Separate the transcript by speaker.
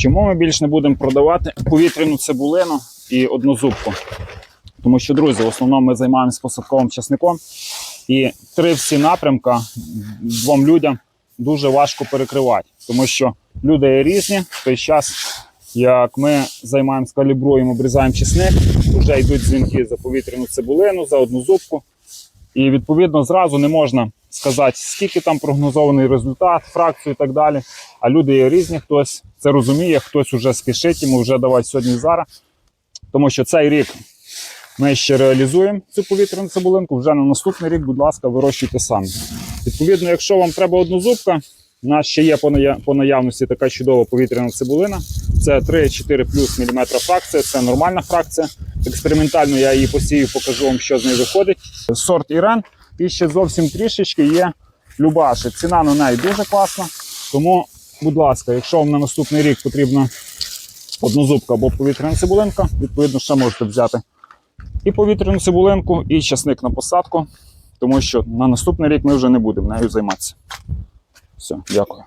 Speaker 1: Чому ми більш не будемо продавати повітряну цибулину і однозубку? Тому що, друзі, в основному ми займаємося посадковим часником, і три всі напрямка двом людям дуже важко перекривати, тому що люди є різні. В той час, як ми займаємося калібруємо, обрізаємо чесник, вже йдуть дзвінки за повітряну цибулину, за одну зубку. І відповідно зразу не можна сказати, скільки там прогнозований результат, фракцію і так далі. А люди є різні, хтось це розуміє, хтось вже спішить, йому вже давати сьогодні зараз. Тому що цей рік ми ще реалізуємо цю повітряну цибулинку. Вже на наступний рік, будь ласка, вирощуйте самі. Відповідно, якщо вам треба однозубка, у нас ще є по наявності така чудова повітряна цибулина. Це 3-4 плюс міліметра фракція, це нормальна фракція. Експериментально я її посію, покажу вам, що з неї виходить. Сорт Ірен. І ще зовсім трішечки є Любаши. Ціна на неї дуже класна. Тому, будь ласка, якщо вам на наступний рік потрібна однозубка або повітряна цибулинка, відповідно, ще можете взяти і повітряну цибулинку, і часник на посадку, тому що на наступний рік ми вже не будемо нею займатися. Все, дякую.